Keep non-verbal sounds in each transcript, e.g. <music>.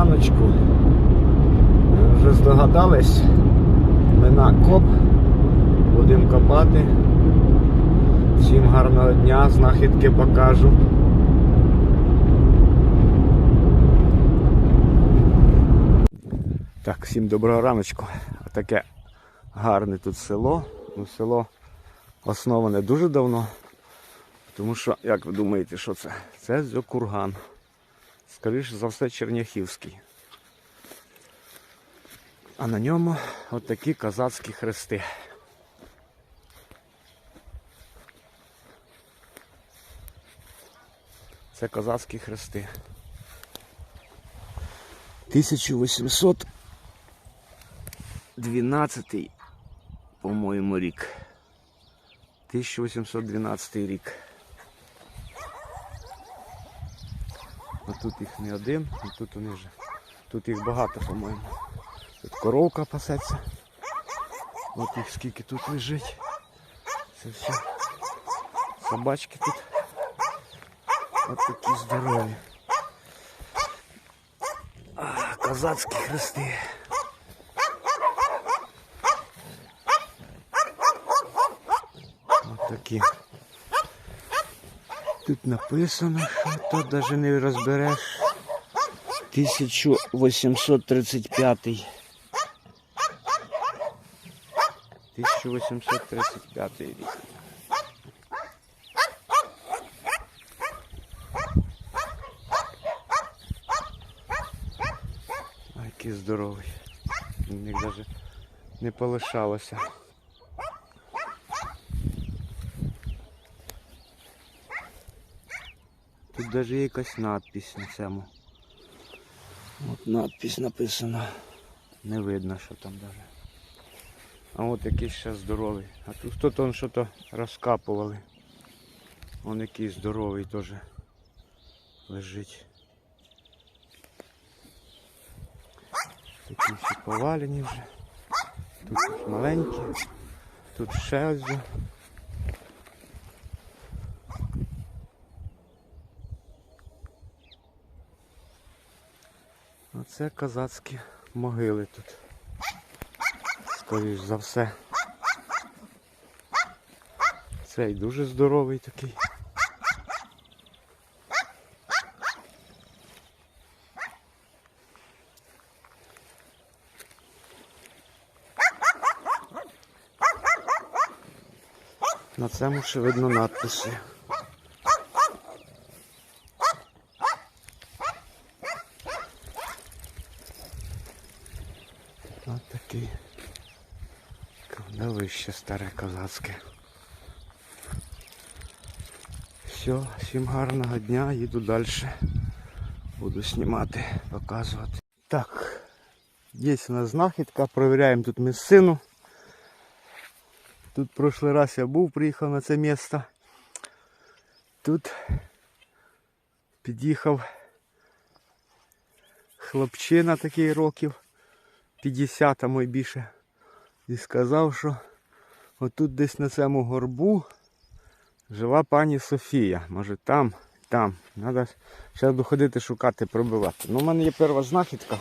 раночку. Вже здогадались, ми на коп будемо копати. Всім гарного дня, знахідки покажу. Так, всім доброго раночку. Таке гарне тут село. Ну, село основане дуже давно. Тому що, як ви думаєте, що це? Це Зьокурган. Скоріше за все, Черняхівський. А на ньому от такі козацькі хрести. Це козацькі хрести. 1812, по-моєму, рік. 1812 рік. Тут їх не один, а тут вони вже. Тут їх багато, по-моєму. Тут коровка пасеться. От їх скільки тут лежить. Це все. Собачки тут. От такі здорові. А, козацькі хрести. От такі. Тут написано, що тут навіть не розбереш. 1835. 1835 рік. Який здоровий. Їх навіть не полишалося. Тут навіть якась надпись на цьому. От надпись написана. Не видно, що там даже. А от якийсь ще здоровий. А тут хто там щось розкапували. Он який здоровий теж лежить. Такі всі повалені вже. Тут маленькі. Тут ще один. Оце козацькі могили тут. Скоріш за все. Цей дуже здоровий такий. На цьому ще видно надписи. Ось такий кладовище старе козацьке. Все, всім гарного дня, їду далі. Буду знімати, показувати. Так, є у нас знахідка, провіряємо тут місцину. Тут в прошлий раз я був, приїхав на це місце. Тут під'їхав хлопчина такий років. 50 а мой більше. І сказав, що отут десь на цьому горбу жила пані Софія. Може там, там. Треба зараз доходити шукати, пробивати. Ну, у мене є перша знахідка.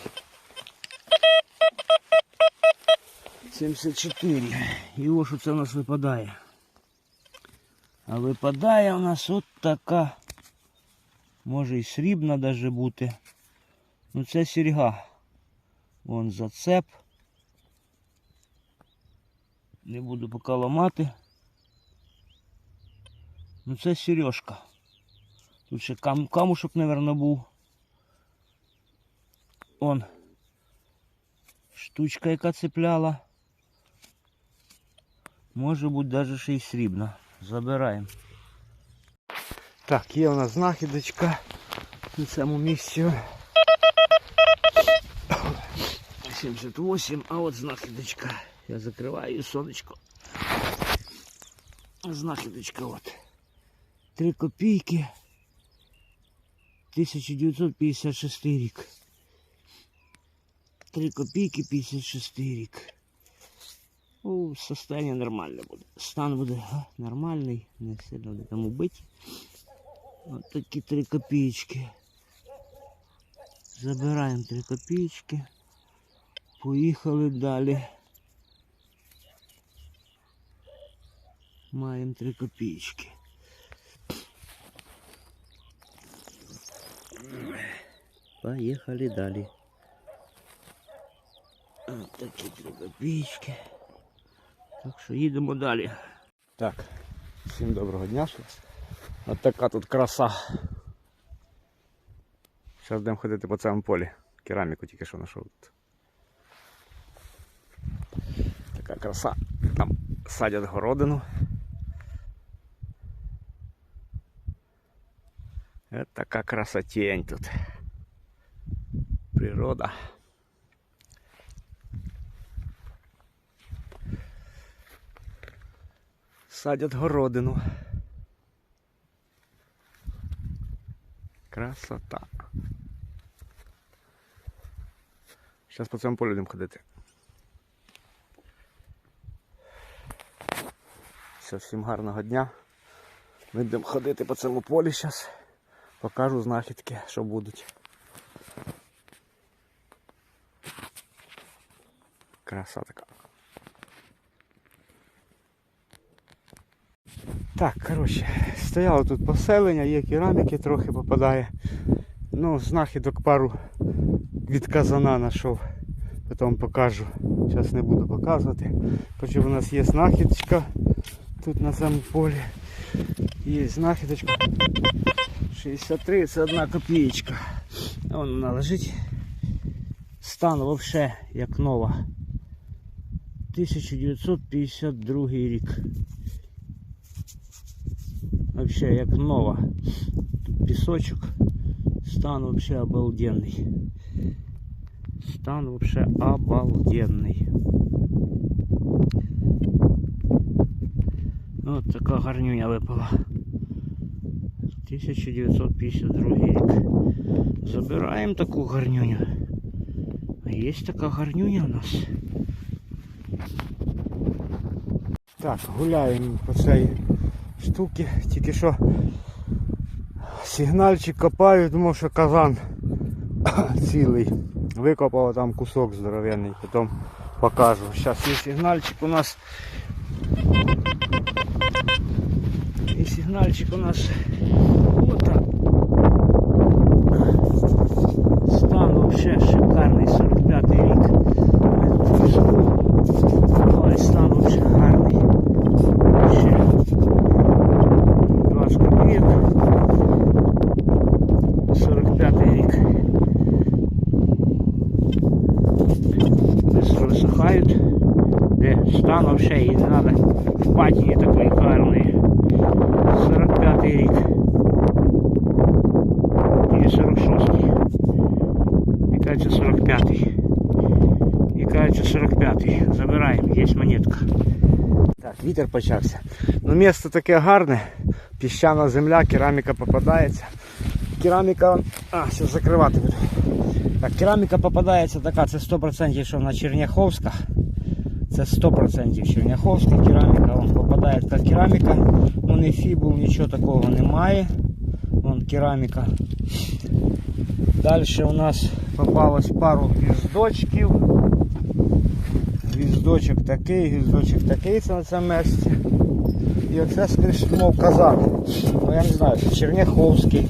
74. І ось що це у нас випадає. А випадає у нас от така. Може і срібна даже бути. Ну це серьга. Вон зацеп. Не буду поки ламати. Ну це сережка. Тут ще кам камушок, мабуть, був. Он. Штучка, яка цепляла. Може бути навіть ще й срібна. Забираємо. Так, є у нас знахідочка на цьому місці. 78, а от знахідочка. Я закриваю сонечко. Знахідочка от. 3 копійки. 1956 рік. 3 копійки 56 рік. Ну, состояние нормальне буде. Стан буде нормальний, не сильно буде там убить. От такі 3 копійки. Забираємо 3 копійки. Поїхали далі. Маємо 3 копійки. Поїхали далі. От такі 3 копійки. Так що їдемо далі. Так, всім доброго дня. От така тут краса. Зараз будемо ходити по цьому полі. Кераміку тільки що знайшов тут. Така краса. Там садять городину. Це така красотень тут. Природа. Садять городину. Красота. Зараз по цьому полю будемо ходити. Все, всім гарного дня. Ми будемо ходити по цьому полі зараз. Покажу знахідки, що будуть. Краса така. Так, коротше, стояло тут поселення, є кераміки трохи попадає. Ну, знахідок пару від казана знайшов. Потім покажу. Зараз не буду показувати. Хоча у нас є знахідочка тут на цьому полі. Є знахідочка. 63 це одна копієчка. А Вон вона лежить. Стан взагалі як нова. 1952 рік. Вообще як нова. Тут пісочок. Стан вообще обалденный. Стан вообще обалденный. Вот така гарнюня випала. 1952 рік. Забираємо таку гарнюню. А є така гарнюня у нас. Так, гуляємо по цій штуки. Тільки що сигнальчик копаю, думав, що казан <coughs> цілий. Викопав там кусок здоровенний, потім покажу. Зараз є сигнальчик у нас. Сигнальчик у нас вот так. Стан вообще шикарний, 45 рік. Ми тут в ліску. Ой, стан вообще гарний. Вообще. 20 копійок. 45 рік. Быстро висихають. Де стан вообще і не надо патіні такої гарної. 45 рік. Или 46. І кажется 45. І кажется 45. Забираємо, є монетка. Так, вітер почався. Ну місце таке гарне. Піщана земля, кераміка попадається. Кераміка. А, зараз закривати буду. Так, кераміка попадається така, це 100% що вона Черняховська. Це 100% Черняховська кераміка. Вон попадає така кераміка. Ну не фібул, нічого такого немає. Вон кераміка. Далі у нас попалось пару гвіздочків. Гвіздочок такий, гвіздочок такий, це на цьому місці. І оце скоріше мов казан. Ну я не знаю, це Черняховський.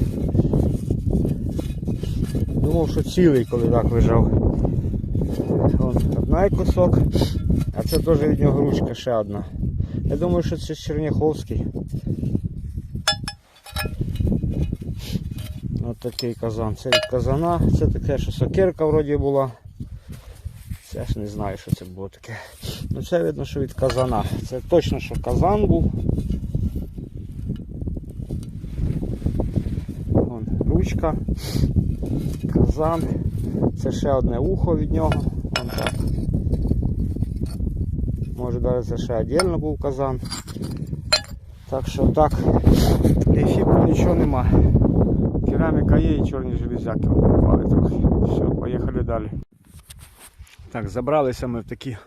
Думав, що цілий, коли так лежав. Одна кусок, а це теж від нього ручка ще одна. Я думаю, що це Черняховський. Ось такий казан. Це від казана. Це таке, що сокирка вроді була. Це ж не знаю, що це було таке. Ну це видно, що від казана. Це точно, що казан був. Вон ручка. Казан. Це ще одне ухо від нього. Вон так. Може навіть це ще віддільно був казан. Так що так. Ефіку нічого нема. Кераміка є і чорні железяки попали трохи. Все, поїхали далі. Так, забралися ми в такі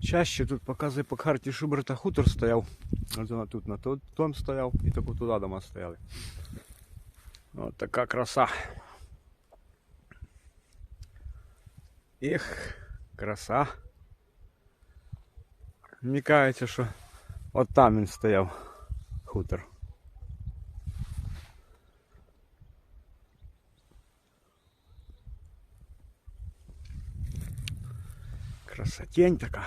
чащі. Тут показує по карті Шуберта хутор стояв. Ось вона тут на том стояв і таку туди дома стояли. Ось така краса. Ех, краса. Мені кажеться, що от там він стояв хутор. Красотень така.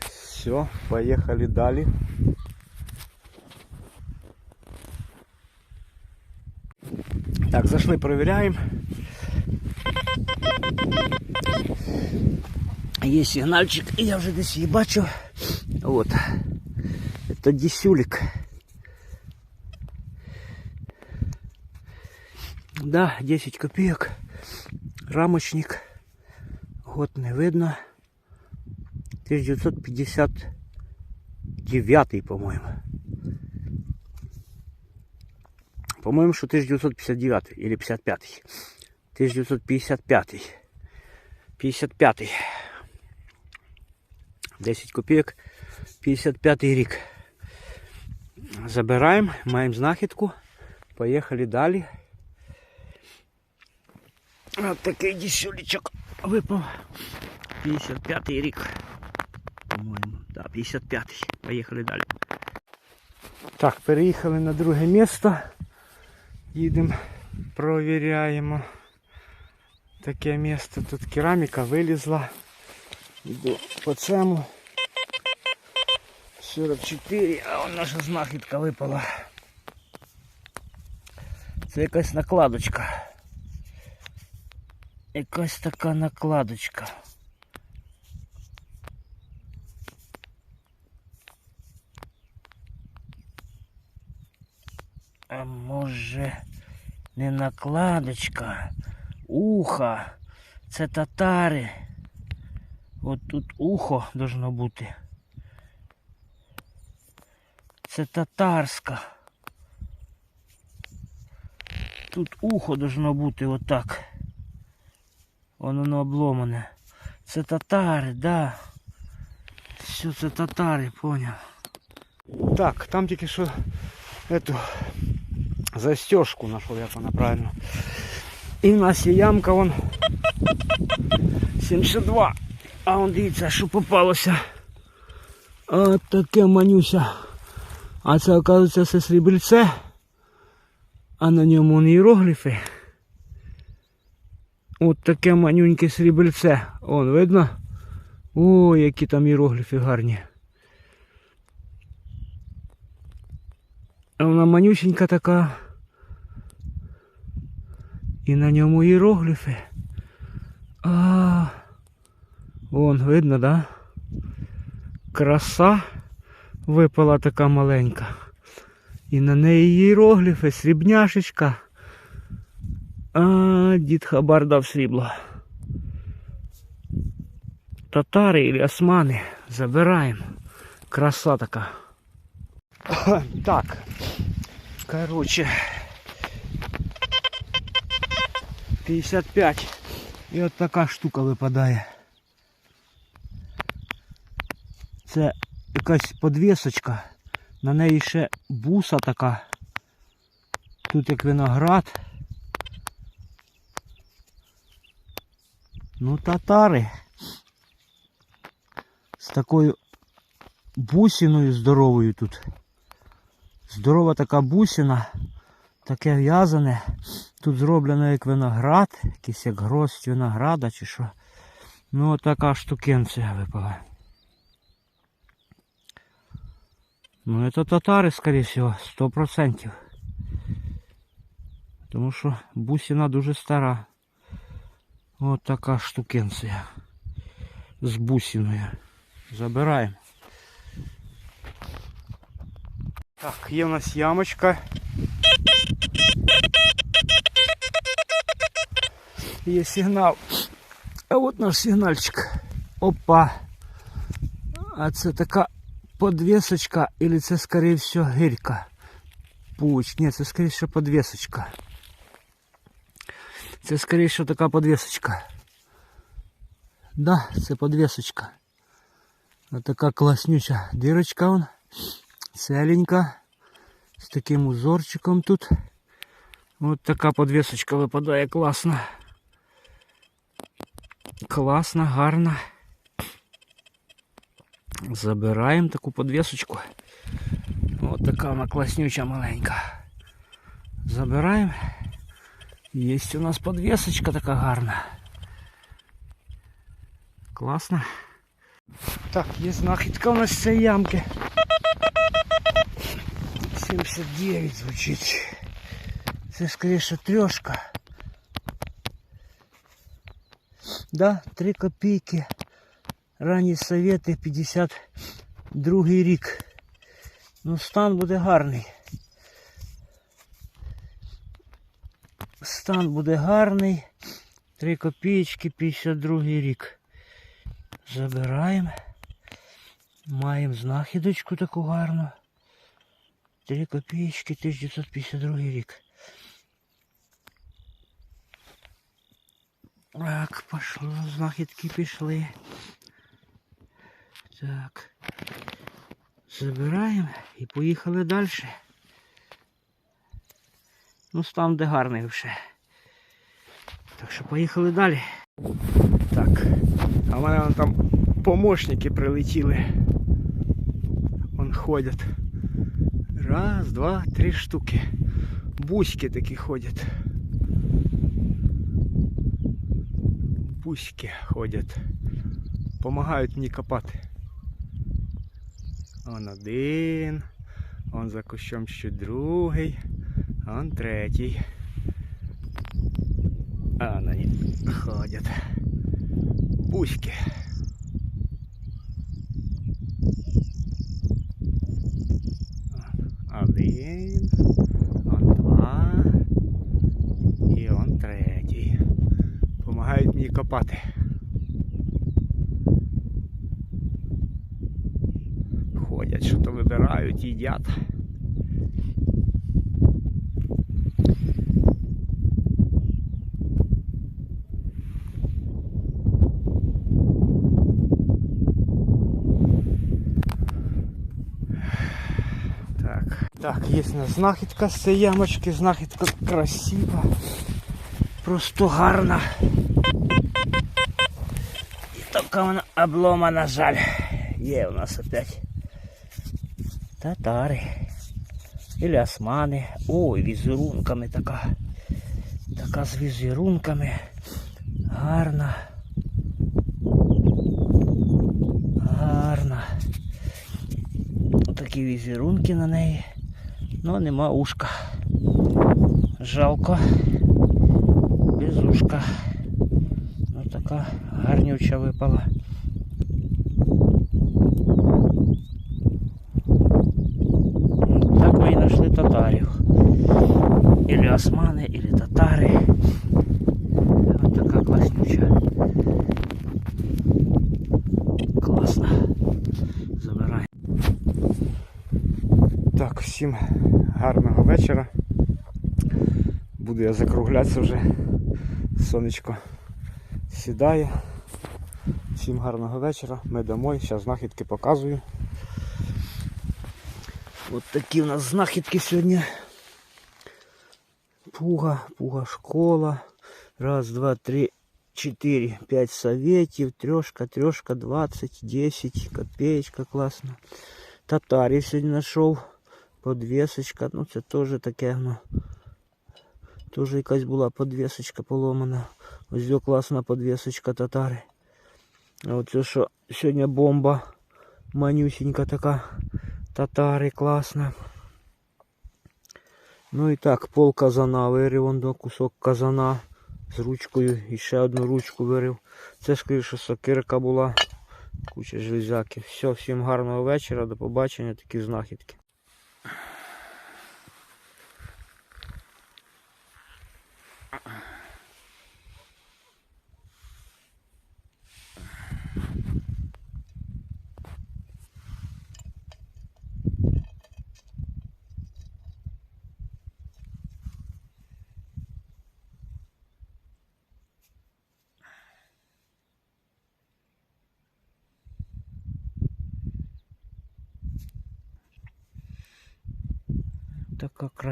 Все, поехали далі. Так, зашли, проверяем. Є сигнальчик, і я вже десь її бачу. От. Это десюлик. Да, 10 копеек. Рамочник. Год не видно. 1959, по-моему. По-моему, что 1959 или 55. 1955. 55. 10 копійок. 55 рік. Забираємо, маємо знахідку. Поїхали далі. Ось такий дісюлічок випав. 55 рік. По-моєму, да, 55. Поїхали далі. Так, переїхали на друге місто. Їдемо, провіряємо. Таке місце. Тут кераміка вилізла. Йду по цьому. 44, а он наша знахідка випала. Це якась накладочка. Якась така накладочка. А може не накладочка, Уха. Це татари. От тут ухо должно бути. Це татарська. Тут ухо должно бути отак. Воно воно обломане. Це татари, да. Все, це татари, поняв. Так, там тільки що эту застежку нашел, як вона правильно. І в нас є ямка, вон 72. А он дивіться, що попалося. От таке манюся. А це, оказується, це срібельце. А на ньому вон іерогліфи. От таке манюньке срібельце. Он, видно? О, які там іерогліфи гарні. Вона манюсенька така. І на ньому іерогліфи. А, вон, видно, да? Краса випала така маленька. І на неї іерогліфи, срібняшечка. А, дід Хабар дав срібло. Татари і османи. Забираємо. Краса така. Так. Короче. 55. І от така штука випадає. Це якась подвісочка. На неї ще буса така. Тут як виноград. Ну, татари. З такою бусиною здоровою тут. Здорова така бусина. Таке в'язане. Тут зроблено як виноград, якийсь як гроздь винограда чи що. Ну така штукенція випала. Ну это татари, скорее всего, 100%. Тому що бусина дуже стара. От така штукенція. З бусиною. Забираємо. Так, є у нас ямочка. Є сигнал. А от наш сигнальчик. Опа. А це така подвесочка, или це, скорее всего, гирька. Пуч. Ні, це, скорее всего, подвесочка. Це скоріше така подвісочка. Да, це подвісочка. Ось така класнюча дирочка вон. Целенька. З таким узорчиком тут. Ось така подвісочка випадає класно. Класно, гарно. Забираємо таку подвісочку. Ось така вона класнюча маленька. Забираємо. Є у нас подвісочка така гарна. Класно. Так, є знахідка у нас з цієї ямки. 79 звучить. Це скоріше трьошка. Да, 3 копійки. Ранні совєти 52 рік. Ну, стан буде гарний. Стан буде гарний. 3 копійки 52 рік. Забираємо. Маємо знахідочку таку гарну. 3 копійки 1952 рік. Так, пошло, знахідки пішли. Так. Забираємо і поїхали далі. Ну, стан де гарний вже. Так що поїхали далі. Так. А в мене там помощники прилетіли. Вон ходять. Раз, два, три штуки. Бузьки такі ходять. Бузьки ходять. Помагають мені копати. Он один. Он за кущом ще другий. Он третій. А на них ходять. Бузьки. вибирають, їдять. Так. Так, є у нас знахідка з цієї ямочки, знахідка красива. Просто гарна. І така вона облома, на жаль. Є у нас опять Татари. Или османи. Ой, візерунками така. Така з візерунками. Гарна. Гарна. Такі візерунки на неї. Ну, нема ушка. Жалко. Без ушка. Ну така гарнюча випала. Так ми і знайшли татарів. Ілі османи, ілі татари. Ось така класнюча. Класно. Забирай. Так, всім гарного вечора. Буду я закруглятися вже. Сонечко сідає. Всім гарного вечора. Ми домой. Зараз знахідки показую. От такі у нас знахідки сьогодні. Пуга, пуга школа. Раз, два, три, чотири, п'ять советів, трешка, трешка, 20, 10, копеечка класно. Татарів сьогодні знайшов. Подвісочка, ну це теж таке, ну. Теж якась була подвісочка поломана. Ось ця класна подвісочка татари. А оце що сьогодні бомба манюсенька така. Татари класна. Ну і так, пол казана вирив, он кусок казана з ручкою і ще одну ручку вирив. Це скоріше сокирка була. Куча железяки. Все, всім гарного вечора, до побачення, такі знахідки.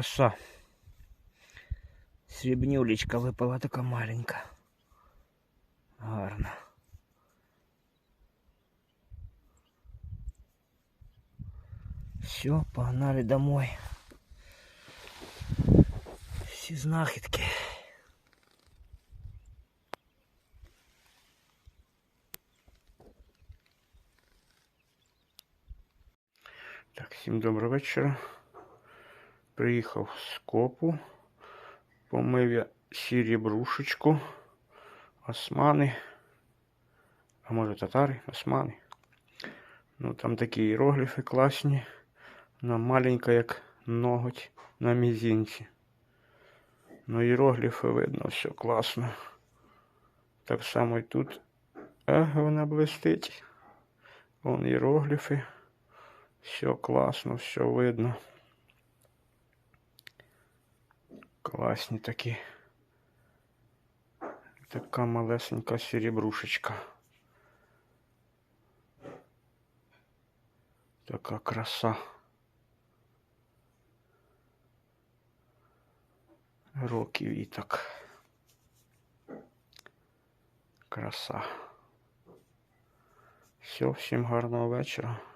Така краса. Срібнюлечка випала така маленька. Гарна. Все, погнали домой. Всі знахідки. Так, всім доброго вечора. Приїхав з копу. Помив я сірі брушечку. Османи. А може татари, османи. Ну там такі іерогліфи класні. Вона маленька, як ноготь на мізинці. Ну іерогліфи видно, все класно. Так само і тут. Ех, вона блистить. Вон іерогліфи. Все класно, все видно. Класні такі. Така малесенька серебрушечка. Така краса. Років і так. Краса. Все, всім гарного вечора.